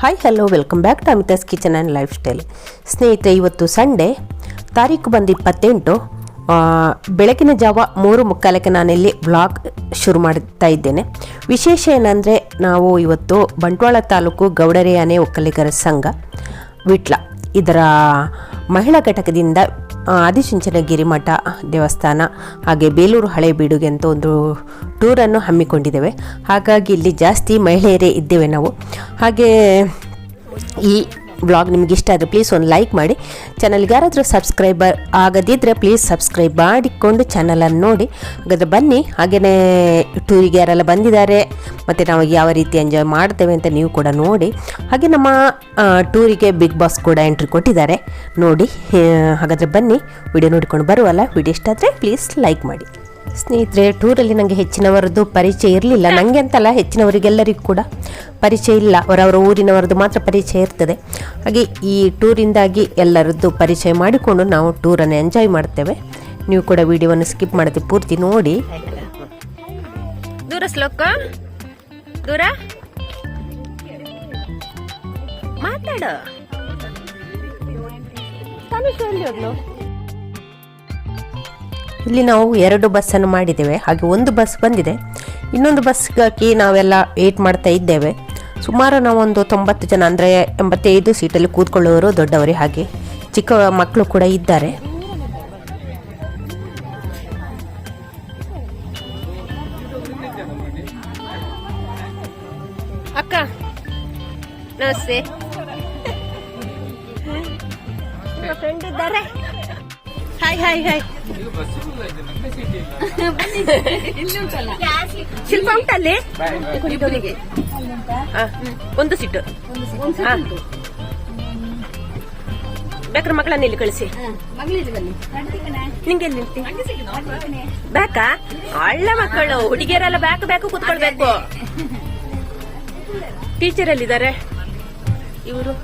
Hi hello welcome back to Amita's kitchen and lifestyle ಸ್ನೇಹಿತರೆ, ಇವತ್ತು Sunday, ತಾರೀಕು ಬಂದು ಇಪ್ಪತ್ತೆಂಟು. ಬೆಳಕಿನ ಜಾವ ಮೂರು ಮುಕ್ಕಾಲಕ್ಕೆ ನಾನಿಲ್ಲಿ ಬ್ಲಾಗ್ ಶುರು ಮಾಡ್ತಾ ಇದ್ದೇನೆ. ವಿಶೇಷ ಏನಂದರೆ, ನಾವು ಇವತ್ತು ಬಂಟ್ವಾಳ ತಾಲೂಕು ಗೌಡರೇ ಆನೆ ಒಕ್ಕಲಿಗರ ಸಂಘ, ವಿಟ್ಲ. ಇದರ ಮಹಿಳಾ ಘಟಕದಿಂದ ಆದಿಚುಂಚನಗಿರಿ ಮಠ ದೇವಸ್ಥಾನ, ಹಾಗೆ ಬೇಲೂರು ಹಳೆ ಬೀಡುಗೆ ಅಂತ ಒಂದು ಟೂರನ್ನು ಹಮ್ಮಿಕೊಂಡಿದ್ದೇವೆ. ಹಾಗಾಗಿ ಇಲ್ಲಿ ಜಾಸ್ತಿ ಮಹಿಳೆಯರೇ ಇದ್ದೇವೆ ನಾವು. ಹಾಗೆ ಈ ಬ್ಲಾಗ್ ನಿಮ್ಗೆ ಇಷ್ಟ ಆದರೆ ಪ್ಲೀಸ್ ಒಂದು ಲೈಕ್ ಮಾಡಿ. ಚಾನಲ್ಗೆ ಯಾರಾದರೂ ಸಬ್ಸ್ಕ್ರೈಬರ್ ಆಗದಿದ್ದರೆ ಪ್ಲೀಸ್ ಸಬ್ಸ್ಕ್ರೈಬ್ ಮಾಡಿಕೊಂಡು ಚಾನಲನ್ನು ನೋಡಿ. ಹಾಗಾದರೆ ಬನ್ನಿ. ಹಾಗೆಯೇ ಟೂರಿಗೆ ಯಾರೆಲ್ಲ ಬಂದಿದ್ದಾರೆ, ಮತ್ತು ನಾವು ಯಾವ ರೀತಿ ಎಂಜಾಯ್ ಮಾಡ್ತೇವೆ ಅಂತ ನೀವು ಕೂಡ ನೋಡಿ. ಹಾಗೆ ನಮ್ಮ ಟೂರಿಗೆ ಬಿಗ್ ಬಾಸ್ ಕೂಡ ಎಂಟ್ರಿ ಕೊಟ್ಟಿದ್ದಾರೆ. ನೋಡಿ ಹಾಗಾದರೆ ಬನ್ನಿ. ವಿಡಿಯೋ ನೋಡಿಕೊಂಡು ಬರುವಲ್ಲ. ವಿಡಿಯೋ ಇಷ್ಟ ಆದರೆ ಪ್ಲೀಸ್ ಲೈಕ್ ಮಾಡಿ. ಸ್ನೇಹಿತರೆ, ಟೂರಲ್ಲಿ ನನಗೆ ಹೆಚ್ಚಿನವರದ್ದು ಪರಿಚಯ ಇರಲಿಲ್ಲ. ನನಗೆ ಅಂತಲ್ಲ ಹೆಚ್ಚಿನವರಿಗೆಲ್ಲರಿಗೂ ಕೂಡ ಪರಿಚಯ ಇಲ್ಲ. ಅವರವರ ಊರಿನವರದ್ದು ಮಾತ್ರ ಪರಿಚಯ ಇರ್ತದೆ. ಹಾಗೆ ಈ ಟೂರಿಂದಾಗಿ ಎಲ್ಲರದ್ದು ಪರಿಚಯ ಮಾಡಿಕೊಂಡು ನಾವು ಟೂರನ್ನು ಎಂಜಾಯ್ ಮಾಡ್ತೇವೆ. ನೀವು ಕೂಡ ವಿಡಿಯೋವನ್ನು ಸ್ಕಿಪ್ ಮಾಡದೆ ಪೂರ್ತಿ ನೋಡಿ. ದೂರ ಶ್ಲೋಕ? ದೂರ? ಮಾತಾಡ. ಇಲ್ಲಿ ನಾವು ಎರಡು ಬಸ್ಸನ್ನು ಮಾಡಿದ್ದೇವೆ. ಹಾಗೆ ಒಂದು ಬಸ್ ಬಂದಿದೆ. ಇನ್ನೊಂದು ಬಸ್ಗಾಗಿ ನಾವೆಲ್ಲ ವೇಟ್ ಮಾಡ್ತಾ ಇದ್ದೇವೆ. ಸುಮಾರು ನಾವೊಂದು ತೊಂಬತ್ತು ಜನ ಅಂದರೆ ಎಂಬತ್ತೈದು ಸೀಟಲ್ಲಿ ಕೂತ್ಕೊಳ್ಳೋರು ದೊಡ್ಡವರೇ ಹಾಗೆ ಚಿಕ್ಕ ಮಕ್ಕಳು ಕೂಡ ಇದ್ದಾರೆ. ಅಕ್ಕ ನಮಸ್ತೆ. ಫ್ರೆಂಡ್ ಇದ್ದಾರೆ? ಹಾಯ್ ಹಾಯ್ ಹಾಯ್ ಶಿಲ್ಪ ಉಂಟಲ್ಲಿ ಒಂದು ಸಿಟ್ಟು. ಬೇಕಾದ್ರೆ ಮಕ್ಕಳನ್ನ ಇಲ್ಲಿ ಕಳಿಸಿ. ನಿಂಗೆ ಬೇಕಾ? ಒಳ್ಳೆ ಮಕ್ಕಳು, ಹುಡುಗಿಯರೆಲ್ಲ ಬ್ಯಾಕ್ ಬ್ಯಾಕ್ ಕುತ್ಕೊಳ್ಬೇಕು. ಟೀಚರ್ ಅಲ್ಲಿದ್ದಾರೆ ಇವರು?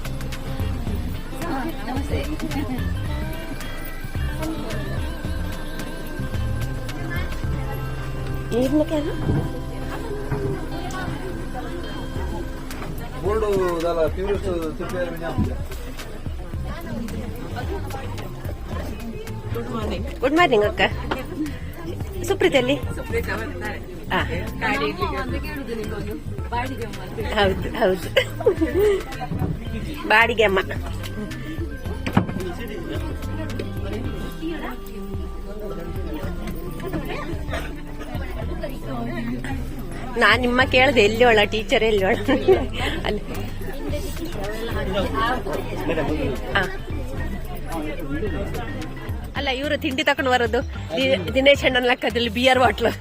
ಗುಡ್ ಮಾರ್ನಿಂಗ್ ಅಕ್ಕ. ಸುಪ್ರೀತ್ ಅಲ್ಲಿ ಆ. ಹೌದು ಹೌದು. ಬಾಡಿಗೆ ಅಮ್ಮ. ನಾನ್ ನಿಮ್ಮ ಕೇಳ್ದೆ ಎಲ್ಲಿ ಟೀಚರ್ ಎಲ್ಲಿ ಅಲ್ಲಿ. ಅಲ್ಲ, ಇವರು ತಿಂಡಿ ತಕೊಂಡು ಬರೋದು. ದಿನೇಶ್ ಅಣ್ಣನ ಲೆಕ್ಕದಲ್ಲಿ ಬಿಯರ್ ಬಾಟ್ಲು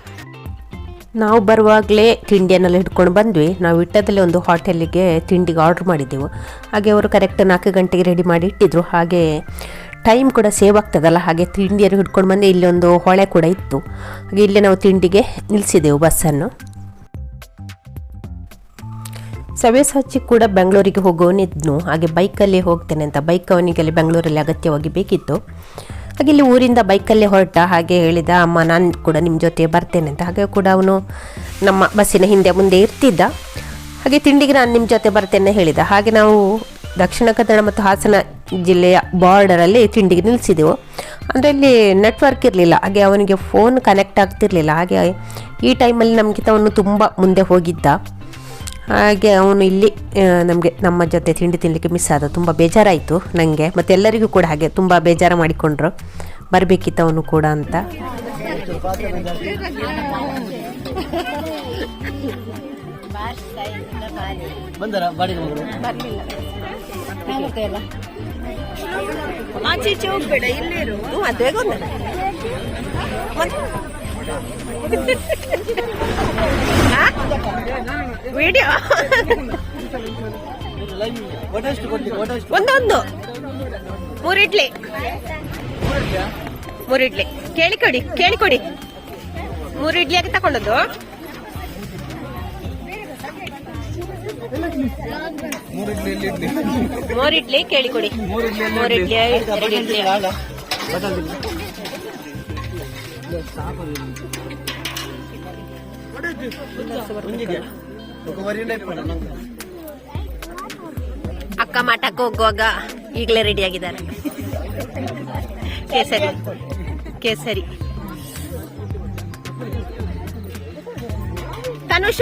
ನಾವು ಬರುವಾಗಲೇ ತಿಂಡಿಯನ್ನೆಲ್ಲ ಹಿಡ್ಕೊಂಡು ಬಂದ್ವಿ. ನಾವು ಇಟ್ಟದಲ್ಲಿ ಒಂದು ಹೋಟೆಲಿಗೆ ತಿಂಡಿಗೆ ಆರ್ಡ್ರ್ ಮಾಡಿದ್ದೆವು. ಹಾಗೆ ಅವರು ಕರೆಕ್ಟ್ ನಾಲ್ಕು ಗಂಟೆಗೆ ರೆಡಿ ಮಾಡಿ ಇಟ್ಟಿದ್ರು. ಹಾಗೆ ಟೈಮ್ ಕೂಡ ಸೇವ್ ಆಗ್ತದಲ್ಲ? ಹಾಗೆ ತಿಂಡಿಯನ್ನು ಹಿಡ್ಕೊಂಡು ಬಂದೆ ಇಲ್ಲಿ ಒಂದು ಹೊಳೆ ಕೂಡ ಇತ್ತು. ಹಾಗೆ ಇಲ್ಲಿ ನಾವು ತಿಂಡಿಗೆ ನಿಲ್ಲಿಸಿದೆವು ಬಸ್ಸನ್ನು. ಸವ್ಯಸಾಚಿ ಕೂಡ ಬೆಂಗಳೂರಿಗೆ ಹೋಗೋನಿದ್ನು ಹಾಗೆ ಬೈಕಲ್ಲಿ ಹೋಗ್ತೇನೆ ಅಂತ. ಬೈಕ್ ಅವನಿಗೆ ಬೆಂಗಳೂರಲ್ಲಿ ಅಗತ್ಯವಾಗಿ ಬೇಕಿತ್ತು. ಹಾಗೆ ಇಲ್ಲಿ ಊರಿಂದ ಬೈಕಲ್ಲೇ ಹೊರಟ. ಹಾಗೆ ಹೇಳಿದ, ಅಮ್ಮ, ನಾನು ಕೂಡ ನಿಮ್ಮ ಜೊತೆ ಬರ್ತೇನೆ ಅಂತ. ಹಾಗೆ ಕೂಡ ಅವನು ನಮ್ಮ ಬಸ್ಸಿನ ಹಿಂದೆ ಮುಂದೆ ಇರ್ತಿದ್ದ. ಹಾಗೆ ತಿಂಡಿಗೆ ನಾನು ನಿಮ್ಮ ಜೊತೆ ಬರ್ತೇನೆ ಹೇಳಿದ. ಹಾಗೆ ನಾವು ದಕ್ಷಿಣ ಕನ್ನಡ ಮತ್ತು ಹಾಸನ ಜಿಲ್ಲೆಯ ಬಾರ್ಡರಲ್ಲಿ ತಿಂಡಿಗೆ ನಿಲ್ಲಿಸಿದೆವು. ಅಂದರೆ ಇಲ್ಲಿ ನೆಟ್ವರ್ಕ್ ಇರಲಿಲ್ಲ. ಹಾಗೆ ಅವನಿಗೆ ಫೋನ್ ಕನೆಕ್ಟ್ ಆಗ್ತಿರಲಿಲ್ಲ. ಹಾಗೆ ಈ ಟೈಮಲ್ಲಿ ನಮಗಿಂತ ಅವನು ತುಂಬ ಮುಂದೆ ಹೋಗಿದ್ದ. ಹಾಗೆ ಅವನು ಇಲ್ಲಿ ನಮಗೆ ನಮ್ಮ ಜೊತೆ ತಿಂಡಿ ತಿನ್ನಲಿಕ್ಕೆ ಮಿಸ್ ಆದ. ತುಂಬ ಬೇಜಾರಾಯಿತು ನನಗೆ ಮತ್ತು ಎಲ್ಲರಿಗೂ ಕೂಡ ಹಾಗೆ ತುಂಬ ಬೇಜಾರು ಮಾಡಿಕೊಂಡ್ರು. ಬರಬೇಕಿತ್ತು ಅವನು ಕೂಡ ಅಂತ. ಬಂದರ? ಬಾಡಿಗೆ ಮಗಳು ಆಚೆ ಈಚೆ ಹೋಗ್ಬೇಡ, ಇಲ್ಲೇ ಇರು. ಮದುವೆ ವಿಡಿಯೋ ಒಟ್ಟು ಎಷ್ಟು ಒಂದೊಂದು. ಮೂರು ಇಡ್ಲಿ. ಮೂರು ಇಡ್ಲಿ. ಕೇಳಿಕೊಡಿ ಕೇಳಿಕೊಡಿ. ಮೂರು ಇಡ್ಲಿ ಆಗಿ ತಗೊಂಡದ್ದು? ಮೂರ್ ಇಡ್ಲಿ ಕೇಳಿಕೊಡಿ ಮೂರ್ ಇಡ್ಲಿ. ಅಕ್ಕ ಮಠಕ್ಕೆ ಹೋಗುವಾಗ ಈಗಲೇ ರೆಡಿ ಆಗಿದ್ದಾರೆ. ಕೇಸರಿ ಕೇಸರಿ. ತನುಷ!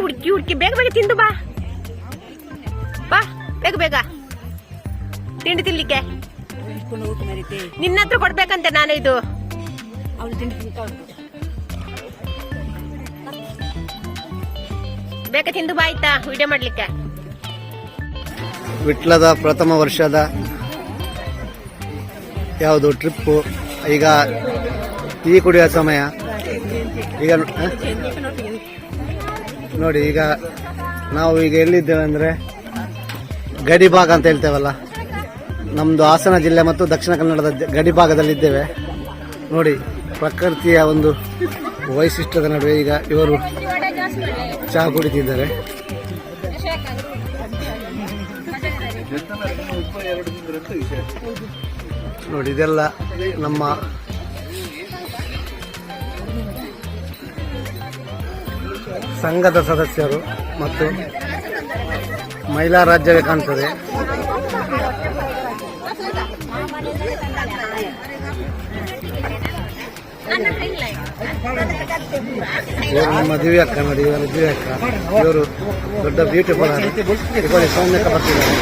ಹುಡುಕಿ ಹುಡುಕಿ ಬೇಗ ಬೇಗ ತಿಂದು ಬಾ. ಬಾ, ಬೇಗ ಬೇಗ. ತಿಂಡಿ ತಿನ್ಲಿಕ್ಕೆ. ನಿನ್ನ ಹತ್ರ ಕೊಡ್ಬೇಕಂತೆ ನಾನು ಇದು. ಬೇಗ ತಿಂದು ಬಾ ಆಯ್ತಾ ವಿಡಿಯೋ ಮಾಡ್ಲಿಕ್ಕೆ. ವಿಟ್ಲದ ಪ್ರಥಮ ವರ್ಷದ ಯಾವುದು ಟ್ರಿಪ್ಪು ಈಗ ಟೀ ಕುಡಿಯೋ ಸಮಯ. ಈಗ? ನೋಡಿ, ಈಗ ನಾವು ಈಗ ಎಲ್ಲಿದ್ದೇವೆ ಅಂದ್ರೆ ಗಡಿಭಾಗ ಅಂತ ಹೇಳ್ತೇವಲ್ಲ. ನಮ್ದು ಹಾಸನ ಜಿಲ್ಲೆ ಮತ್ತು ದಕ್ಷಿಣ ಕನ್ನಡದ ಜ- ಗಡಿಭಾಗದಲ್ಲಿದ್ದೇವೆ. ನೋಡಿ, ಪ್ರಕೃತಿಯ ಒಂದು ವೈಶಿಷ್ಟ್ಯದ ನಡುವೆ ಈಗ ಇವರು ಚಹಾ ಕುಡಿತಿದ್ದಾರೆ. ನೋಡಿ, ಇದೆಲ್ಲ ನಮ್ಮ ಸಂಘದ ಸದಸ್ಯರು ಮತ್ತು ಮಹಿಳಾ ರಾಜ್ಯವೇ ಕಾಣ್ತದೆ. ಇವರು ನಮ್ಮ ದಿವ್ಯಕ್ಕ ನೋಡಿ, ಇವರು ದಿವ್ಯ ಅಕ್ಕ. ಇವರು ದೊಡ್ಡ ಬ್ಯೂಟಿಫುಲ್ ಇವರಿಗೆ ಸೌಮ್ಯಕ್ಕ ಬರ್ತಿದ್ದಾರೆ.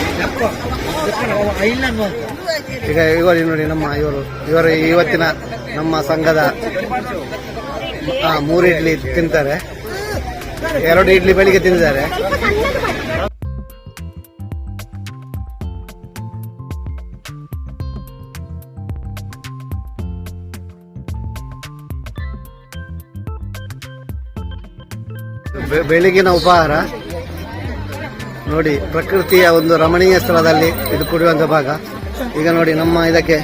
ಈಗ ಇವರು ನೋಡಿ ನಮ್ಮ ಇವರು ಇವರು ಇವತ್ತಿನ ನಮ್ಮ ಸಂಘದ ಮೂರು ಇಡ್ಲಿ ತಿಂತಾರೆ. ಎರಡು ಇಡ್ಲಿ ಬೆಳಿಗ್ಗೆ ತಿಂದಿದ್ದಾರೆ. ಬೆಳಿಗಿನ ಉಪಹಾರ. ನೋಡಿ, ಪ್ರಕೃತಿಯ ಒಂದು ರಮಣೀಯ ಸ್ಥಳದಲ್ಲಿ ಇದು ಕುಡಿಯುವಂತ ಭಾಗ. ಈಗ ನೋಡಿ, ನಮ್ಮ ಇದಕ್ಕೆ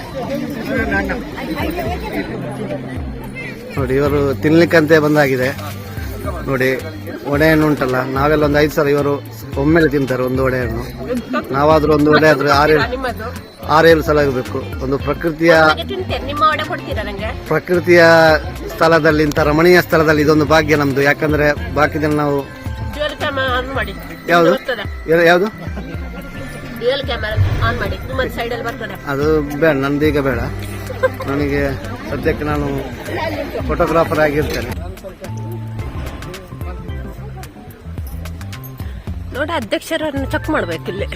ನೋಡಿ, ಇವರು ತಿನ್ಲಿಕ್ಕಂತೆ ಬಂದಾಗಿದೆ. ನೋಡಿ ವಡೆಹಣ್ಣು ಉಂಟಲ್ಲ ನಾವೆಲ್ಲ ಒಂದು ಐದು ಸಲ ಇವರು ಒಮ್ಮೆಲೆ ತಿಂತಾರೆ ಒಂದು ವಡೆಹಣ್ಣು. ನಾವಾದ್ರೂ ಒಂದು ವಡೆ ಆದ್ರೆ ಆರೇಳು ಆರೇಳು ಸಲ ಆಗಬೇಕು. ಒಂದು ಪ್ರಕೃತಿಯ ಪ್ರಕೃತಿಯ ಸ್ಥಳದಲ್ಲಿ ಇಂಥ ರಮಣೀಯ ಸ್ಥಳದಲ್ಲಿ ಇದೊಂದು ಭಾಗ್ಯ ನಮ್ದು. ಯಾಕಂದ್ರೆ ಬಾಕಿ ದಿನ ನಾವು ಯಾವ್ದು? ಯಾವ್ದು? ಅದು ಬೇಡ ನಂದು ಈಗ ಬೇಡ. ನನಗೆ ಸದ್ಯಕ್ಕೆ ನಾನು ಫೋಟೋಗ್ರಾಫರ್ ಆಗಿರ್ತೇನೆ. ನೋಡಿ ಅಧ್ಯಕ್ಷರನ್ನು ಚೆಕ್ ಮಾಡ್ಬೇಕು ಇಲ್ಲಿ.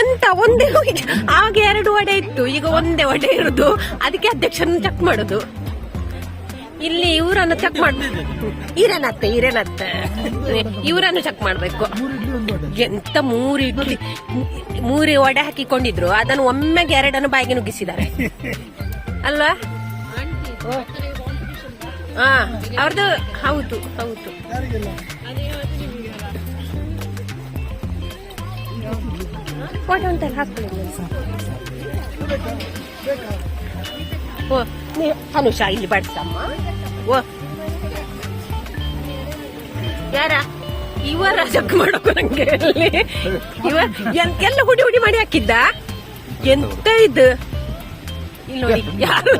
ಎಂತ ಒಂದೇ ಆಗ ಎರಡು ವಡೆ ಇತ್ತು ಈಗ ಒಂದೇ ವಡೆ ಇರುದು. ಅದಕ್ಕೆ ಅಧ್ಯಕ್ಷರನ್ನು ಚೆಕ್ ಮಾಡುದು. ಇಲ್ಲಿ ಇವರನ್ನು ಚೆಕ್ ಮಾಡ್ಬೇಕು ಈರೇನತ್ತೆ ಈರೇನತ್ತೆ ಇವರನ್ನು ಚೆಕ್ ಮಾಡ್ಬೇಕು. ಎಂತ ಮೂರು ಇಡ್ಲಿ ಮೂರು ವಡೆ ಹಾಕಿಕೊಂಡಿದ್ರು. ಅದನ್ನು ಒಮ್ಮೆಗೆ ಎರಡನ್ನು ಬಾಯಿಗೆ ನುಗ್ಗಿಸಿದ್ದಾರೆ. ಅಲ್ವಾ? ಹಾ ಅವ್ರದ್ದು ಹೌದು ಹೌದು. ಫೋಟೋ ಉಂಟಲ್ಲ ಹಾಕ್ಕೊಳ್ಳಿ ಓ ನೀ ಹನುಷ ಇಲ್ಲಿ ಬಡ್ಸಮ್ಮ. ಓ ಯಾರ? ಇವರ ಜಗ್ ಮಾಡೋಕು ನಂಗೆ ಅಲ್ಲಿ ಇವ ಎಲ್ಲ ಹುಡಿ ಹುಡಿ ಮಾಡಿ ಹಾಕಿದ್ದ? ಎಂತ ಇದು? ಇಲ್ಲಿ ನೋಡಿ, ಯಾರು?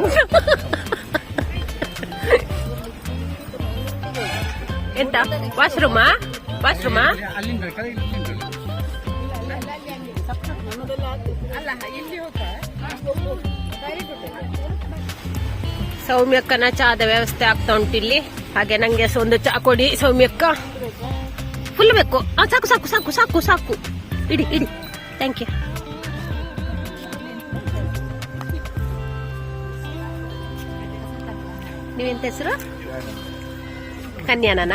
ಎಂತ? ವಾಶ್ರೂಮಾ? ವಾಶ್ರೂಮಾ? ಸೌಮ್ಯಕ್ಕನ ಚಹಾದ ವ್ಯವಸ್ಥೆ ಆಗ್ತಾ ಉಂಟು ಇಲ್ಲಿ. ಹಾಗೆ ನಂಗೆ ಒಂದು ಚಹಾ ಕೊಡಿ ಸೌಮ್ಯಕ್ಕ. ಫುಲ್ ಬೇಕು. ಸಾಕು ಸಾಕು ಸಾಕು ಸಾಕು ಸಾಕು. ಇಡಿ ಇಡಿ. ಥ್ಯಾಂಕ್ ಯು ನೀವೆಂತ ಹೆಸರು? ಕನ್ಯಾನನ?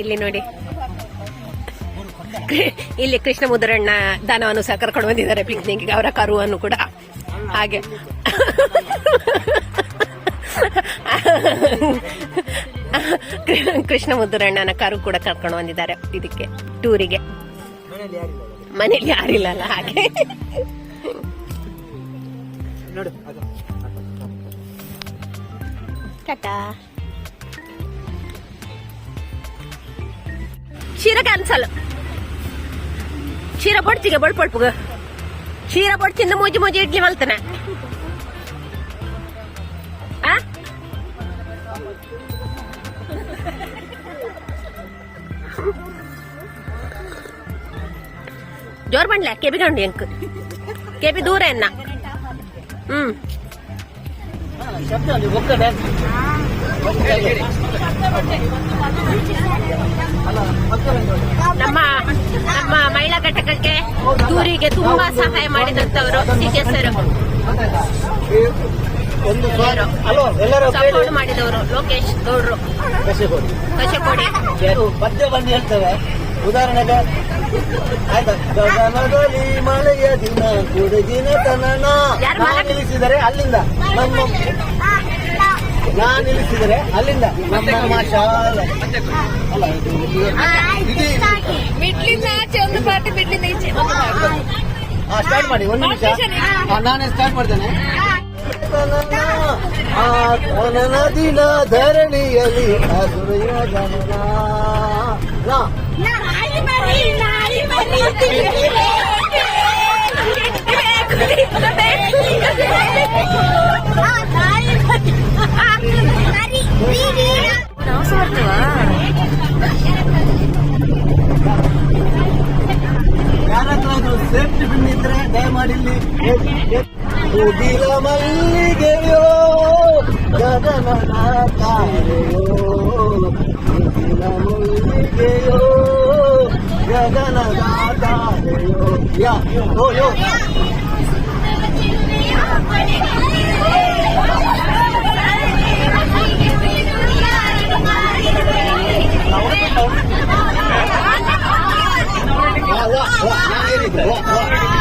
ಇಲ್ಲಿ ನೋಡಿ. ಇಲ್ಲಿ ಕೃಷ್ಣ ಮುದರಣ್ಣ ದಾನವನ್ನು ಸಹ ಕರ್ಕೊಂಡು ಬಂದಿದ್ದಾರೆ ಪಿಕ್ನಿಕ್ ಅವರ ಕರುವನ್ನು ಕೂಡ. ಹಾಗೆ. ಕೃಷ್ಣ ಮುದ್ರಣ್ಣನ ಕರು ಕೂಡ ಕರ್ಕೊಂಡು ಬಂದಿದ್ದಾರೆ ಇದಕ್ಕೆ ಟೂರಿಗೆ ಮನೇಲಿ ಯಾರಿಲ್ಲಲ್ಲ ಹಾಗೆ. ಟಾಟಾ. ಕ್ಷೀರ చీర పొడి చిగ పొడి పొడుపుగా చీర పొడి చిన్న మూచి ಜೋರ್ ఇడ్లీ ಕೆಬಿ జోరు పండ్లే ಕೆಬಿ ದೂರ ಎನ್ನ ಹ್ಮ್ దూరం ఎన్నా ನಮ್ಮ ನಮ್ಮ ಮಹಿಳಾ ಘಟಕಕ್ಕೆ ದೂರಿಗೆ ತುಂಬಾ ಸಹಾಯ ಮಾಡಿದಂತವರು ಸರ್. ಸಪೋರ್ಟ್ ಮಾಡಿದವರು ಲೋಕೇಶ್ ಗೌಡ್ರು. ಕಶೆಕೋಡಿ. ಇದು ಪದ್ಯ ಬಂದು ಹೇಳ್ತೇವೆ. ಉದಾಹರಣೆಗೆ ಆಯ್ತಾ? ಗಗನದಲ್ಲಿ ಮಳೆಯ ದಿನ ಗುಡುಗಿನ ತನನ ಯಾರು ನಿಲ್ಲಿಸಿದರೆ ಅಲ್ಲಿಂದ. ನಮ್ಮ ನಾ ನಿಲ್ಲಿಸಿದರೆ ಅಲ್ಲಿಂದ ನಮ್ಮ ಶಾಲೆ ಅಲ್ಲ ಮಿಡ್ಲಿಂದ ಆಚೆ ಒಂದು ಪಾರ್ಟಿ ಮಿಡ್ಲಿಂದ ಈಚೆ. ಹಾ ಸ್ಟಾರ್ಟ್ ಮಾಡಿ ಒಂದು ನಿಮಿಷ ನಾನೇ ಸ್ಟಾರ್ಟ್ ಮಾಡ್ತೇನೆ ಆ ಕನನ ದಿನ ಧರಣಿಯಲ್ಲಿ ಅಸುರೆಯ ಜನನ ನಾ ನಾಯಿ ಮರಿ, ನಾಯಿ ಮರಿ. ಆ, ನಾಯಿ ಮರಿ. ಮರಿ, ಮರಿ. ನಾವು ಸಹ ಬರ್ತೇವಾ? ಯಾರ ಹತ್ರ ಸೇಫ್ಟಿ ಪಿನ್ ಇದ್ರೆ ದಯಮಾಡಿ ಇಲ್ಲಿ ಮುಗಿಲ ಮಲ್ಲಿಗೆಯೋ ಗಗನದ ತಾರೆಯೋ ಮುಗಿಲ ಮಲ್ಲಿಗೆಯೋ ಗಗನದ ತಾರೆಯೋ ಯಾ ಓ ಯೋ 哇哇，哪里哇？哇。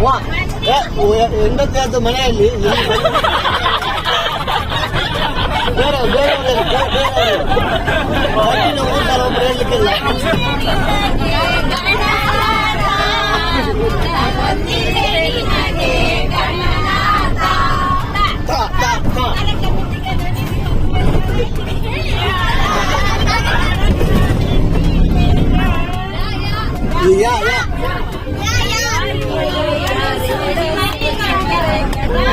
ವಾ ವಾ ಏ, ಓ, ಹೆಂಡತಿ ಆದ ಮನೆಯಲ್ಲಿ ಇಲ್ಲಿ ಬೇರೆ ಬೇರೆ ಬೇರೆ ಬೇರೆ ಒಬ್ರು ಹೇಳಲಿಕ್ಕಿಲ್ಲ ತಾ ತಾ ತಾ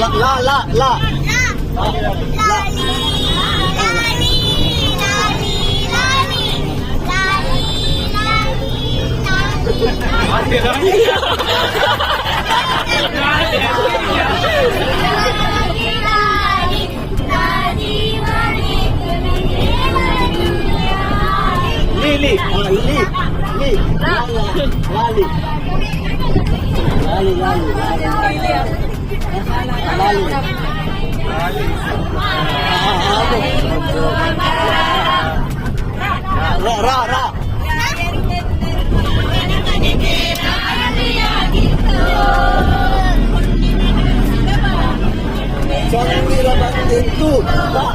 ಯಾ ಯಾ ಲಾ ಲಾ lali lali lali lali lali Jangan dirabat itu, Pak.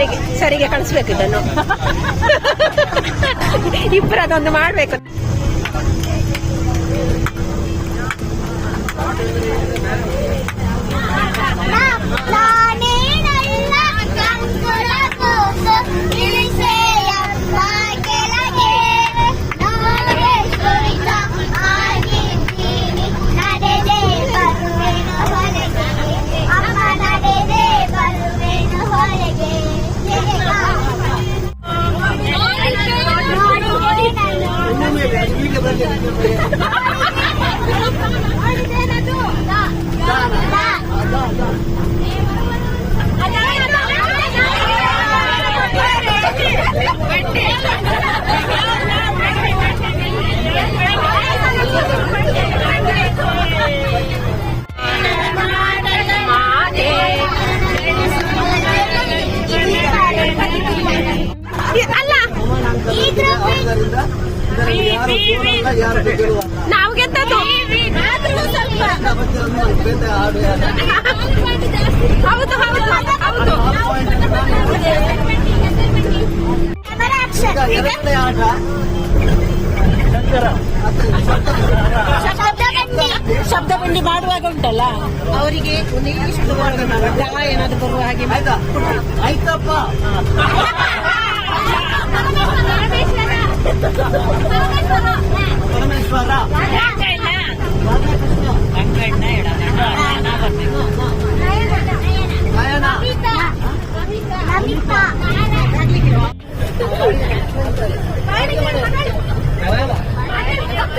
ಸರಿಗೆ ಸರಿಗೆ ಕಳಿಸ್ಬೇಕು ಇದನ್ನು. ಇಬ್ಬರು ಅದೊಂದು ಮಾಡ್ಬೇಕು ಕೂಸು ಶಬ್ದ ಬಂಡಿ ಮಾಡುವಾಗ ಉಂಟಲ್ಲ? ಅವರಿಗೆ ಒಂದಿಷ್ಟು ಜಾಗ ಏನಾದ್ರು ಬರುವ ಹಾಗೆ ಆಯ್ತಾ? ಆಯ್ತಪ್ಪ. ಪರಮೇಶ್ವರ. ನಯನ ಫುಲ್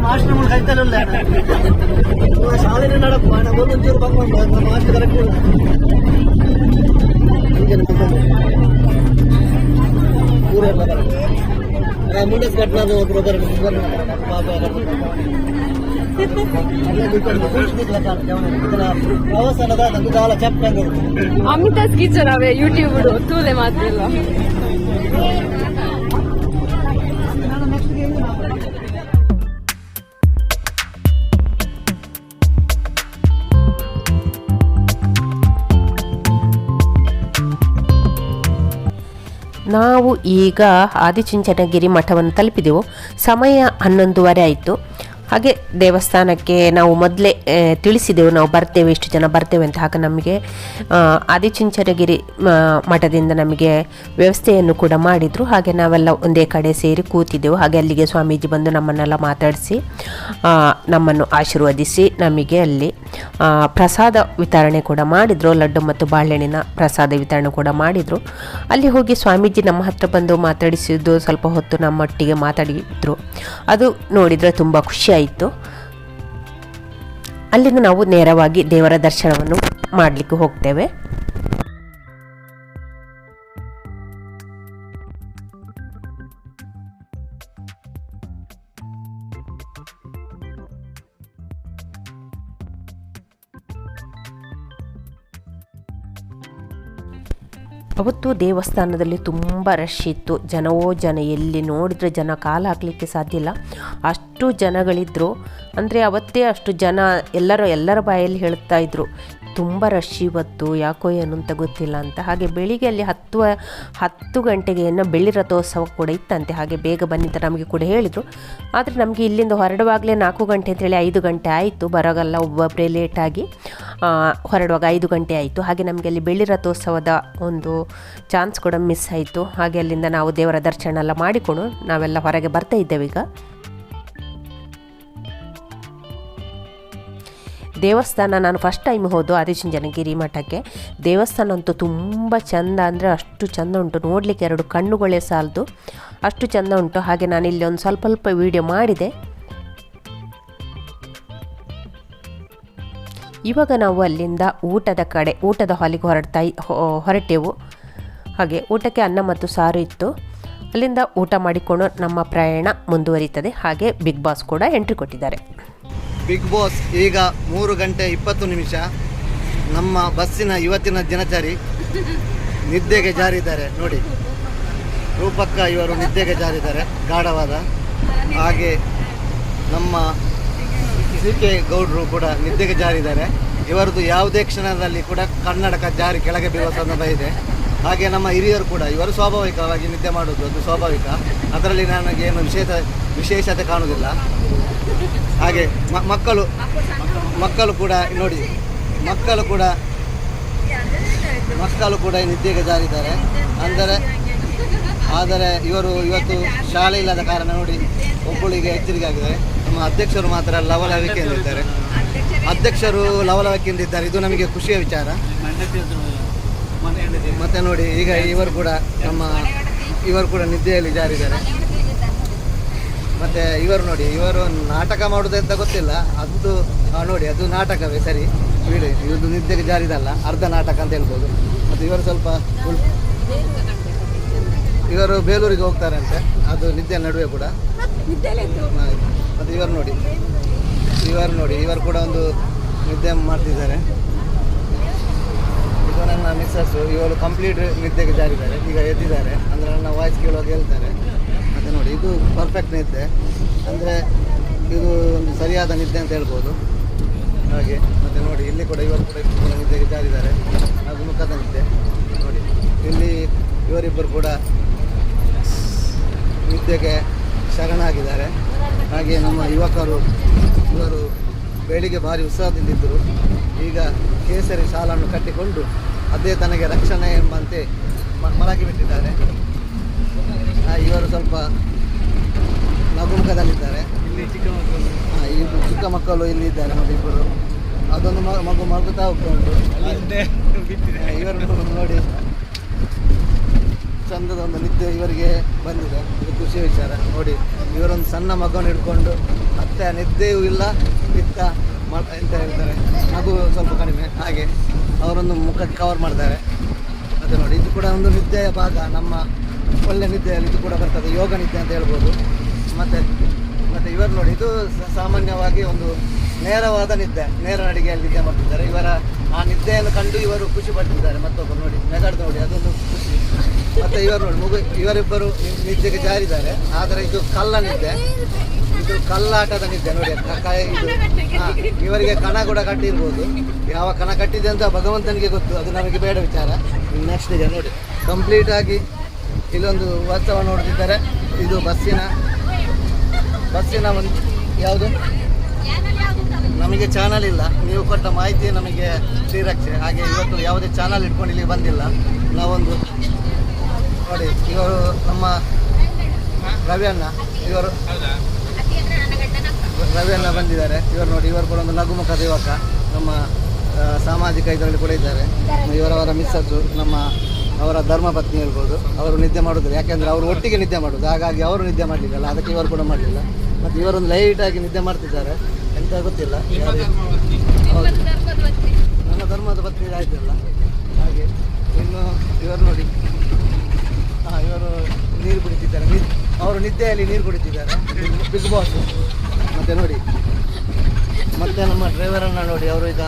ಮಾಸ್ಟರ್ ಕಲಿತಲ್ಲ ಶಾಲೆ ನಡಪ್ಪ ಒಂದೊಂಚೂರು ಬಂದು ಮಾಸ್ಟರ್ ಕರೆಕ್ಟ್ ಮುಂದೆ ಕಟ್ಟಲಾದ ಒಬ್ರು ಪ್ರವಾಸನದ ದಾಲ ಚಪ್ಪಂಗ ಅಮಿತಾಸ್ ಕಿಚನ್ ಅವೇ ಯೂಟ್ಯೂಬ್ ತೂಲೆ ಮಾತಿಲ್ಲ ನಾವು ಈಗ ಆದಿಚುಂಚನಗಿರಿ ಮಠವನ್ನು ತಲುಪಿದೆವು. ಸಮಯ ಹನ್ನೊಂದುವರೆ ಆಯಿತು. ಹಾಗೆ ದೇವಸ್ಥಾನಕ್ಕೆ ನಾವು ಮೊದಲೇ ತಿಳಿಸಿದೆವು, ನಾವು ಬರ್ತೇವೆ, ಇಷ್ಟು ಜನ ಬರ್ತೇವೆ ಅಂತ. ಹಾಗೆ ನಮಗೆ ಆದಿಚುಂಚನಗಿರಿ ಮಠದಿಂದ ನಮಗೆ ವ್ಯವಸ್ಥೆಯನ್ನು ಕೂಡ ಮಾಡಿದರು. ಹಾಗೆ ನಾವೆಲ್ಲ ಒಂದೇ ಕಡೆ ಸೇರಿ ಕೂತಿದ್ದೆವು ಹಾಗೆ ಅಲ್ಲಿಗೆ ಸ್ವಾಮೀಜಿ ಬಂದು ನಮ್ಮನ್ನೆಲ್ಲ ಮಾತಾಡಿಸಿ ನಮ್ಮನ್ನು ಆಶೀರ್ವದಿಸಿ ನಮಗೆ ಅಲ್ಲಿ ಪ್ರಸಾದ ವಿತರಣೆ ಕೂಡ ಮಾಡಿದರು. ಲಡ್ಡು ಮತ್ತು ಬಾಳೆಹಣ್ಣಿನ ಪ್ರಸಾದ ವಿತರಣೆ ಕೂಡ ಮಾಡಿದರು. ಅಲ್ಲಿ ಹೋಗಿ ಸ್ವಾಮೀಜಿ ನಮ್ಮ ಹತ್ರ ಬಂದು ಮಾತಾಡಿಸಿದ್ದು ಸ್ವಲ್ಪ ಹೊತ್ತು ನಮ್ಮೊಟ್ಟಿಗೆ ಮಾತಾಡಿದ್ರು. ಅದು ನೋಡಿದರೆ ತುಂಬ ಖುಷಿಯಾಯಿತು ಅಲ್ಲಿಂದ ನಾವು ನೇರವಾಗಿ ದೇವರ ದರ್ಶನವನ್ನು ಮಾಡಲಿಕ್ಕೆ ಹೋಗ್ತೇವೆ. ಅವತ್ತು ದೇವಸ್ಥಾನದಲ್ಲಿ ತುಂಬ ರಶ್ ಇತ್ತು. ಜನವೋ ಜನ ಎಲ್ಲಿ ನೋಡಿದ್ರೆ ಜನ ಕಾಲು ಹಾಕಲಿಕ್ಕೆ ಸಾಧ್ಯ ಇಲ್ಲ. ಅಷ್ಟು ಜನಗಳಿದ್ದರು ಅಂದರೆ ಅವತ್ತೇ ಅಷ್ಟು ಜನ ಎಲ್ಲರೂ ಎಲ್ಲರ ಬಾಯಲ್ಲಿ ಹೇಳ್ತಾ ಇದ್ರು. ತುಂಬ ರಶ್ ಇವತ್ತು, ಯಾಕೋ ಏನು ಅಂತ ಗೊತ್ತಿಲ್ಲ ಅಂತ. ಹಾಗೆ ಬೆಳಿಗ್ಗೆ ಅಲ್ಲಿ ಹತ್ತು ಹತ್ತು ಗಂಟೆಗೆ ಏನೋ ಬೆಳ್ಳಿ ರಥೋತ್ಸವ ಕೂಡ ಇತ್ತಂತೆ. ಹಾಗೆ ಬೇಗ ಬನ್ನಿಂತ ನಮಗೆ ಕೂಡ ಹೇಳಿದರು. ಆದರೆ ನಮಗೆ ಇಲ್ಲಿಂದ ಹೊರಡುವಾಗಲೇ ನಾಲ್ಕು ಗಂಟೆ ಅಂತೇಳಿ ಐದು ಗಂಟೆ ಆಯಿತು. ಬರೋಗಲ್ಲ ಒಬ್ಬೊಬ್ಬರೇ ಲೇಟಾಗಿ ಹೊರಡುವಾಗ ಐದು ಗಂಟೆ ಆಯಿತು. ಹಾಗೆ ನಮಗೆ ಅಲ್ಲಿ ಬೆಳ್ಳಿ ರಥೋತ್ಸವದ ಒಂದು ಚಾನ್ಸ್ ಕೂಡ ಮಿಸ್ ಆಯಿತು. ಹಾಗೆ ಅಲ್ಲಿಂದ ನಾವು ದೇವರ ದರ್ಶನ ಎಲ್ಲ ಮಾಡಿಕೊಂಡು ನಾವೆಲ್ಲ ಹೊರಗೆ ಬರ್ತಾ ಇದ್ದೇವೆ ಈಗ. ದೇವಸ್ಥಾನ ನಾನು ಫಸ್ಟ್ ಟೈಮ್ ಹೋದು ಆದಿಚುಂಚನಗಿರಿ ಮಠಕ್ಕೆ. ದೇವಸ್ಥಾನ ಅಂತೂ ತುಂಬ ಚಂದ ಅಂದರೆ ಅಷ್ಟು ಚಂದ ಉಂಟು. ನೋಡಲಿಕ್ಕೆ ಎರಡು ಕಣ್ಣುಗಳೇ ಸಾಲದು. ಅಷ್ಟು ಚಂದ ಉಂಟು. ಹಾಗೆ ನಾನು ಇಲ್ಲಿ ಒಂದು ಸ್ವಲ್ಪ ಸ್ವಲ್ಪ ವಿಡಿಯೋ ಮಾಡಿದೆ. ಇವಾಗ ನಾವು ಅಲ್ಲಿಂದ ಊಟದ ಕಡೆ, ಊಟದ ಹಾಲಿಗೆ ಹೊರಡ್ತಾ ಹೊರಟೆವು. ಹಾಗೆ ಊಟಕ್ಕೆ ಅನ್ನ ಮತ್ತು ಸಾರು ಇತ್ತು. ಅಲ್ಲಿಂದ ಊಟ ಮಾಡಿಕೊಂಡು ನಮ್ಮ ಪ್ರಯಾಣ ಮುಂದುವರಿತದೆ. ಹಾಗೆ ಬಿಗ್ ಬಾಸ್ ಕೂಡ ಎಂಟ್ರಿ ಕೊಟ್ಟಿದ್ದಾರೆ. ಬಿಗ್ ಬಾಸ್ ಈಗ ಮೂರು ಗಂಟೆ ಇಪ್ಪತ್ತು ನಿಮಿಷ ನಮ್ಮ ಬಸ್ಸಿನ ಇವತ್ತಿನ ದಿನಚರಿ ನಿದ್ದೆಗೆ ಜಾರಿದ್ದಾರೆ. ನೋಡಿ. ರೂಪಕ್ಕ ಇವರು ನಿದ್ದೆಗೆ ಜಾರಿದ್ದಾರೆ. ಗಾಢವಾದ. ಹಾಗೆ ನಮ್ಮ ಸಿ ಕೆ ಗೌಡ್ರು ಕೂಡ ನಿದ್ದೆಗೆ ಜಾರಿದ್ದಾರೆ. ಇವರದ್ದು ಯಾವುದೇ ಕ್ಷಣದಲ್ಲಿ ಕೂಡ ಕನ್ನಡಕ ಜಾರಿ ಕೆಳಗೆ ಬೀಳುವ ಸಂದರ್ಭ ಇದೆ. ಹಾಗೆ ನಮ್ಮ ಹಿರಿಯರು ಕೂಡ, ಇವರು ಸ್ವಾಭಾವಿಕವಾಗಿ ನಿದ್ದೆ ಮಾಡೋದು ಅದು ಸ್ವಾಭಾವಿಕ. ಅದರಲ್ಲಿ ನನಗೆ ಏನು ವಿಶೇಷ, ವಿಶೇಷತೆ ಕಾಣುವುದಿಲ್ಲ. ಹಾಗೆ ಮಕ್ಕಳು ಮಕ್ಕಳು ಕೂಡ ನೋಡಿ, ಮಕ್ಕಳು ಕೂಡ ಮಕ್ಕಳು ಕೂಡ ನಿದ್ದೆಗೆ ಜಾರಿದ್ದಾರೆ. ಅಂದರೆ, ಆದರೆ ಇವರು ಇವತ್ತು ಶಾಲೆ ಇಲ್ಲದ ಕಾರಣ ನೋಡಿ ಒಬ್ಬಳಿಗೆ ಎಚ್ಚರಿಕೆ ಆಗಿದೆ. ನಮ್ಮ ಅಧ್ಯಕ್ಷರು ಮಾತ್ರ ಲವಲವಿಕೆ ಎಂದಿದ್ದಾರೆ ಅಧ್ಯಕ್ಷರು ಲವಲವಿಕೆಯಿಂದಿದ್ದಾರೆ ಇದು ನಮಗೆ ಖುಷಿಯ ವಿಚಾರ. ಮತ್ತೆ ನೋಡಿ, ಈಗ ಇವರು ಕೂಡ ನಮ್ಮ, ಇವರು ಕೂಡ ನಿದ್ದೆಯಲ್ಲಿ ಜಾರಿದ್ದಾರೆ. ಮತ್ತೆ ಇವರು ನೋಡಿ, ಇವರು ನಾಟಕ ಮಾಡುವುದು ಅಂತ ಗೊತ್ತಿಲ್ಲ. ಅದು ನೋಡಿ, ಅದು ನಾಟಕವೇ, ಸರಿ. ಬಿಡಿ ಇವರು ನಿದ್ದೆಗೆ ಜಾರಿದಲ್ಲ, ಅರ್ಧ ನಾಟಕ ಅಂತ ಹೇಳ್ಬೋದು. ಮತ್ತು ಇವರು ಸ್ವಲ್ಪ ಇವರು ಬೇಲೂರಿಗೆ ಹೋಗ್ತಾರಂತೆ. ಅದು ನಿದ್ದೆ ನಡುವೆ ಕೂಡ. ಮತ್ತು ಇವರು ನೋಡಿ ಇವರು ನೋಡಿ, ಇವರು ಕೂಡ ಒಂದು ನಿದ್ದೆ ಮಾಡ್ತಿದ್ದಾರೆ. ಇದು ನನ್ನ ಮಿಸ್ಸಸ್ಸು ಇವರು ಕಂಪ್ಲೀಟ್ ನಿದ್ದೆಗೆ ಜಾರಿದ್ದಾರೆ. ಈಗ ಎದ್ದಿದ್ದಾರೆ. ಅಂದರೆ ನನ್ನ ವಾಯ್ಸ್ ಕೇಳುವಾಗ ಹೇಳ್ತಾರೆ. ಮತ್ತು ನೋಡಿ, ಇದು ಪರ್ಫೆಕ್ಟ್ ನಿದ್ದೆ. ಅಂದರೆ ಇದು ಒಂದು ಸರಿಯಾದ ನಿದ್ದೆ ಅಂತ ಹೇಳ್ಬೋದು. ಹಾಗೆ, ಮತ್ತು ನೋಡಿ, ಇಲ್ಲಿ ಕೂಡ ಇವರು ಕೂಡ ಕೂಡ ನಿದ್ದೆಗೆ ಜಾರಿದ್ದಾರೆ. ಹಾಗೂ ಮುಖದ ನಿದ್ದೆ. ನೋಡಿ, ಇಲ್ಲಿ ಇವರಿಬ್ಬರು ಕೂಡ ನಿದ್ದೆಗೆ ಶರಣಾಗಿದ್ದಾರೆ. ಹಾಗೆ ನಮ್ಮ ಯುವಕರು, ಇವರು ಬೆಳಿಗ್ಗೆ ಭಾರಿ ಉತ್ಸಾಹದಿಂದಿದ್ದರು ಈಗ ಕೇಸರಿ ಶಾಲನ್ನು ಕಟ್ಟಿಕೊಂಡು ಅದೇ ತನಗೆ ರಕ್ಷಣೆ ಎಂಬಂತೆ ಮಲಗಿ ಬಿಟ್ಟಿದ್ದಾರೆ ಇವರು ಸ್ವಲ್ಪ ನಗುಮುಖದಲ್ಲಿದ್ದಾರೆ ಆ, ಇಬ್ಬರು ಚಿಕ್ಕ ಮಕ್ಕಳು. ಇಲ್ಲಿ ಇದ್ದಾರೆ ನೋಡಿ ಇಬ್ಬರು ಅದೊಂದು ಮಗು ಮಗುತ್ತಾ ಹೋಗ್ತಾ ಉಂಟು ಇವರು ನೋಡಿ. ಚಂದದ ಒಂದು ನಿದ್ದೆ ಇವರಿಗೆ ಬಂದಿದೆ. ಇದು ಖುಷಿ ವಿಚಾರ. ನೋಡಿ ಇವರೊಂದು ಸಣ್ಣ ಮಗುವನ್ನು ಹಿಡ್ಕೊಂಡು ಅತ್ತೆ ಆ ನಿದ್ದೆಯೂ ಇಲ್ಲ ಇತ್ತ ಮ ಎಂತ ಹೇಳ್ತಾರೆ. ಮಗು ಸ್ವಲ್ಪ ಕಡಿಮೆ. ಹಾಗೆ ಅವರೊಂದು ಮುಖಕ್ಕೆ ಕವರ್ ಮಾಡ್ತಾರೆ. ಅದು ನೋಡಿ ಇದು ಕೂಡ ಒಂದು ನಿದ್ದೆಯ ಭಾಗ. ನಮ್ಮ ಒಳ್ಳೆ ನಿದ್ದೆಯಲ್ಲಿ ಇದು ಕೂಡ ಬರ್ತದೆ ಯೋಗ ನಿದ್ದೆ ಅಂತ ಹೇಳ್ಬೋದು. ಮತ್ತು ಮತ್ತು ಇವರು ನೋಡಿ ಇದು ಸಾಮಾನ್ಯವಾಗಿ ಒಂದು ನೇರವಾದ ನಿದ್ದೆ ನೇರ ನಡಿಗೆಯಲ್ಲಿ ನಿದ್ದೆ ಮಾಡ್ತಿದ್ದಾರೆ. ಇವರ ಆ ನಿದ್ದೆಯನ್ನು ಕಂಡು ಇವರು ಖುಷಿ ಪಡ್ತಿದ್ದಾರೆ. ಮತ್ತೊಬ್ಬರು ನೋಡಿ ನೆಗಡ್ದು ನೋಡಿ ಅದೊಂದು ಖುಷಿ. ಮತ್ತು ಇವರು ನೋಡಿ ಮಗು ಇವರಿಬ್ಬರು ನಿದ್ದೆಗೆ ಜಾರಿದ್ದಾರೆ. ಆದರೆ ಇದು ಕಲ್ಲ ನಿದ್ದೆ. ಇದು ಕಲ್ಲಾಟದ ನಿದ್ದೆ ನೋಡಿ ಕ- ಇದು ಹಾ, ಇವರಿಗೆ ಕಣ ಕೂಡ ಕಟ್ಟಿರ್ಬೋದು. ಯಾವ ಕಣ ಕಟ್ಟಿದೆ ಅಂತ ಭಗವಂತನಿಗೆ ಗೊತ್ತು. ಅದು ನಮಗೆ ಬೇಡ ವಿಚಾರ. ನೆಕ್ಸ್ಟ್ ಇದೆ ನೋಡಿ. ಕಂಪ್ಲೀಟ್ ಆಗಿ ಇಲ್ಲೊಂದು ವಾಸ್ತವ ನೋಡ್ತಿದ್ದಾರೆ. ಇದು ಬಸ್ಸಿನ ಬಸ್ಸಿನ ಒಂದು ಯಾವುದು? ನಮಗೆ ಚಾನಲ್ ಇಲ್ಲ. ನೀವು ಕೊಟ್ಟ ಮಾಹಿತಿ ನಮಗೆ ಶ್ರೀರಕ್ಷೆ. ಹಾಗೆ ಇವತ್ತು ಯಾವುದೇ ಚಾನಲ್ ಇಟ್ಕೊಂಡು ಇಲ್ಲಿ ಬಂದಿಲ್ಲ. ನಾವೊಂದು ನೋಡಿ, ಇವರು ನಮ್ಮ ರವಿಯಣ್ಣ, ಇವರು ರವಿಯಣ್ಣ ಬಂದಿದ್ದಾರೆ. ಇವರು ನೋಡಿ, ಇವರು ಕೂಡ ಒಂದು ನಗುಮುಖ ದೇವಕ. ನಮ್ಮ ಸಾಮಾಜಿಕ ಇದರಲ್ಲಿ ಕೂಡ ಇದ್ದಾರೆ. ಇವರವರ ಮಿಸ್ಸಸ್ಸು ನಮ್ಮ ಅವರ ಧರ್ಮಪತ್ನಿ ಹೇಳ್ಬೋದು ಅವರು ನಿದ್ದೆ ಮಾಡೋದಿಲ್ಲ. ಯಾಕೆಂದರೆ ಅವರು ಒಟ್ಟಿಗೆ ನಿದ್ದೆ ಮಾಡೋದು. ಹಾಗಾಗಿ ಅವರು ನಿದ್ದೆ ಮಾಡಲಿಲ್ಲ ಅದಕ್ಕೆ ಇವರು ಕೂಡ ಮಾಡಲಿಲ್ಲ. ಮತ್ತು ಇವರೊಂದು ಲೈಟಾಗಿ ನಿದ್ದೆ ಮಾಡ್ತಿದ್ದಾರೆ. ಎಂತ ಗೊತ್ತಿಲ್ಲ. ಹೌದು. ನನ್ನ ಧರ್ಮದ ಪತ್ನಿ ಆಯ್ತಲ್ಲ ಹಾಗೆ ಇನ್ನು ಇವರು ನೋಡಿ. ಹಾಂ ಇವರು ನೀರು ಕುಡಿತಿದ್ದಾರೆ. ನೀರು ಅವರು ನಿದ್ದೆಯಲ್ಲಿ ನೀರು ಕುಡಿತಿದ್ದಾರೆ. ಬಿಗ್ ಬಾಸ್ ಮತ್ತು ನೋಡಿ. ಮತ್ತೆ ನಮ್ಮ ಡ್ರೈವರನ್ನು ನೋಡಿ. ಅವರು ಈಗ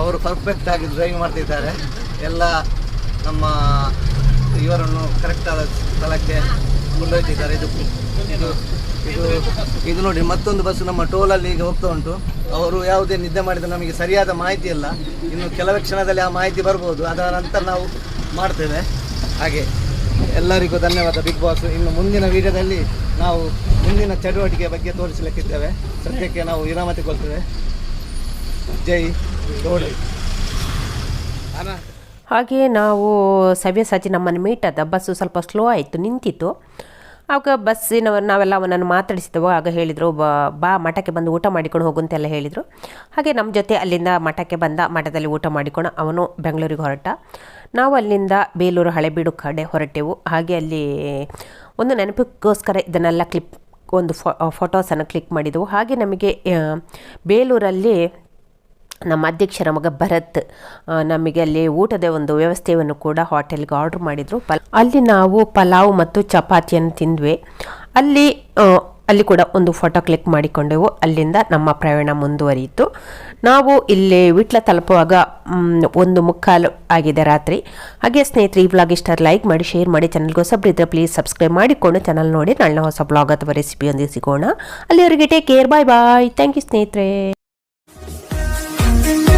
ಅವರು ಪರ್ಫೆಕ್ಟ್ ಆಗಿ ಡ್ರೈವಿಂಗ್ ಮಾಡ್ತಿದ್ದಾರೆ. ಎಲ್ಲ ನಮ್ಮ ಇವರನ್ನು ಕರೆಕ್ಟಾದ ಸ್ಥಳಕ್ಕೆ ಕೊಂಡೊಯ್ತಿದ್ದಾರೆ. ಇದು ಇದು ಇದು ನೋಡಿ, ಮತ್ತೊಂದು ಬಸ್ ನಮ್ಮ ಟೋಲಲ್ಲಿ ಈಗ ಹೋಗ್ತಾ ಉಂಟು. ಅವರು ಯಾವುದೇ ನಿದ್ದೆ ಮಾಡಿದ ನಮಗೆ ಸರಿಯಾದ ಮಾಹಿತಿ ಇಲ್ಲ. ಇನ್ನು ಕೆಲವೇ ಕ್ಷಣದಲ್ಲಿ ಆ ಮಾಹಿತಿ ಬರ್ಬೋದು. ಅದರ ನಂತರ ನಾವು ಮಾಡ್ತೇವೆ. ಹಾಗೆ ಎಲ್ಲರಿಗೂ ಧನ್ಯವಾದ, ಬಿಗ್ ಬಾಸ್. ಇನ್ನು ಮುಂದಿನ ವಿಡಿಯೋದಲ್ಲಿ ನಾವು ಮುಂದಿನ ಚಟುವಟಿಕೆ ಬಗ್ಗೆ ತೋರಿಸಲಿಕ್ಕಿದ್ದೇವೆ. ಸದ್ಯಕ್ಕೆ ನಾವು ವಿರಾಮ ಕೊಡ್ತೇವೆ ಜೈ ಹಾಗೆ ನಾವು ಸವ್ಯಸಾಚಿ ನಮ್ಮನ್ನು ಮೀಟ್ ಆದ ಬಸ್ಸು ಸ್ವಲ್ಪ ಸ್ಲೋ ಆಯಿತು, ನಿಂತಿತ್ತು. ಆಗ ಬಸ್ಸಿನ ನಾವೆಲ್ಲ ಅವನನ್ನು ಮಾತಾಡಿಸಿದೆವು. ಆಗ ಹೇಳಿದರು, ಬಾ ಬಾ, ಮಠಕ್ಕೆ ಬಂದು ಊಟ ಮಾಡಿಕೊಂಡು ಹೋಗು ಅಂತೆಲ್ಲ ಹೇಳಿದರು. ಹಾಗೆ ನಮ್ಮ ಜೊತೆ ಅಲ್ಲಿಂದ ಮಠಕ್ಕೆ ಬಂದ ಮಠದಲ್ಲಿ ಊಟ ಮಾಡಿಕೊಂಡು ಅವನು ಬೆಂಗಳೂರಿಗೆ ಹೊರಟ. ನಾವು ಅಲ್ಲಿಂದ ಬೇಲೂರು ಹಳೆಬೀಡು ಕಡೆ ಹೊರಟೆವು. ಹಾಗೆ ಅಲ್ಲಿ ಒಂದು ನೆನಪಿಗೋಸ್ಕರ ಇದನ್ನೆಲ್ಲ ಕ್ಲಿಪ್, ಒಂದು ಫೋ ಫೋಟೋಸನ್ನು ಕ್ಲಿಕ್ ಮಾಡಿದೆವು. ಹಾಗೆ ನಮಗೆ ಬೇಲೂರಲ್ಲಿ ನಮ್ಮ ಅಧ್ಯಕ್ಷರ ಮಗ ಭರತ್ ನಮಗೆ ಅಲ್ಲಿ ಊಟದ ಒಂದು ವ್ಯವಸ್ಥೆಯನ್ನು ಕೂಡ ಹೋಟೆಲ್ಗೆ ಆರ್ಡರ್ ಮಾಡಿದರು. ಪಲ್, ಅಲ್ಲಿ ನಾವು ಪಲಾವ್ ಮತ್ತು ಚಪಾತಿಯನ್ನು ತಿಂದ್ವಿ. ಅಲ್ಲಿ ಅಲ್ಲಿ ಕೂಡ ಒಂದು ಫೋಟೋ ಕ್ಲಿಕ್ ಮಾಡಿಕೊಂಡೆವು. ಅಲ್ಲಿಂದ ನಮ್ಮ ಪ್ರಯಾಣ ಮುಂದುವರಿಯಿತು. ನಾವು ಇಲ್ಲಿ ವಿಟ್ಲ ತಲುಪುವಾಗ ಒಂದು ಮುಕ್ಕಾಲು ಆಗಿದೆ ರಾತ್ರಿ. ಹಾಗೆ ಸ್ನೇಹಿತರೆ, ಈ ಬ್ಲಾಗ್ ಇಷ್ಟ ಲೈಕ್ ಮಾಡಿ, ಶೇರ್ ಮಾಡಿ, ಚಾನಲ್ಗೆ ಹೊಸಬ್ರಿದ್ರೆ ಪ್ಲೀಸ್ ಸಬ್ಸ್ಕ್ರೈಬ್ ಮಾಡಿಕೊಂಡು ಚಾನಲ್ ನೋಡಿ, ನಾಳೆ ಹೊಸ ಬ್ಲಾಗ್ ಅಥವಾ ರೆಸಿಪಿಯೊಂದಿಗೆ ಸಿಗೋಣ. ಅಲ್ಲಿವರೆಗೆ take care, bye bye. Thank you ಸ್ನೇಹಿತರೆ. You.